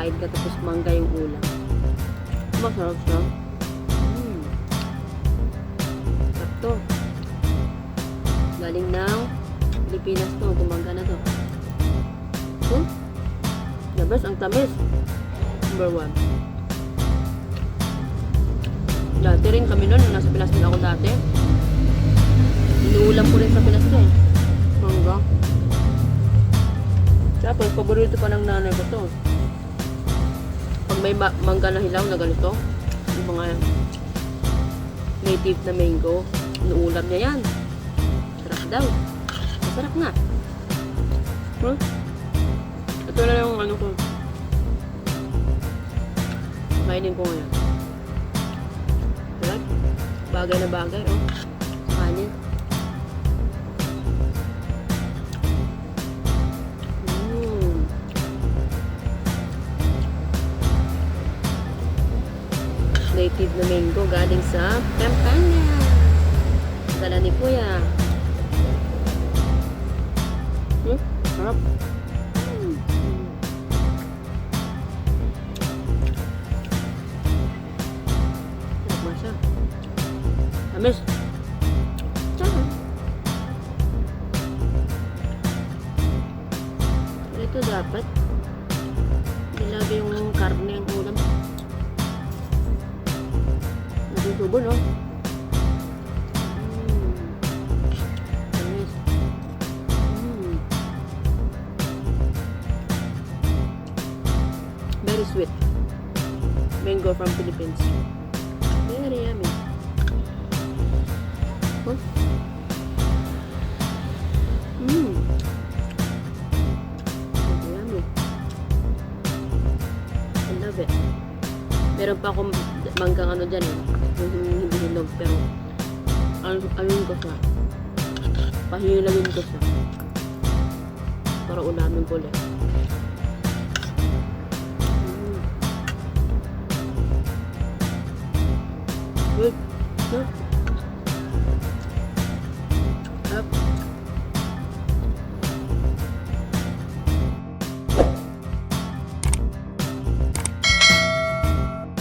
kakain ka tapos mangga yung ulam. Masarap siya. Mm. Sakto. Galing ng Pilipinas to. Gumangga na to. Hmm? The best, ang tamis. Number one. Dati rin kami noon, nung nasa Pinas din ako dati. Inuulam ko rin sa Pinas to eh. Mangga. Tapos, paborito pa ng nanay ko to. May ma- mangga na hilaw na ganito, yung mga native na mango, inuulam niya yan. Sarap daw. Masarap nga. Huh? Ito na yung ano ko. Kainin ko ngayon. Sarap. Bagay na bagay, oh. Native na mango galing sa Pampanga. Dala ni Kuya. Hmm? Sarap. Mm. Sarap nga siya. Sarap. Ito dapat. Nilagay yung karne Natutubo, no? Mm. Very sweet. Mango from Philippines. Very yummy. Oh. Meron pa akong manggang ano dyan eh. Yung hindi hinog pero ano, ayun ko siya. Pahilagin ko siya. Para ulamin ko ulit. Good. Good.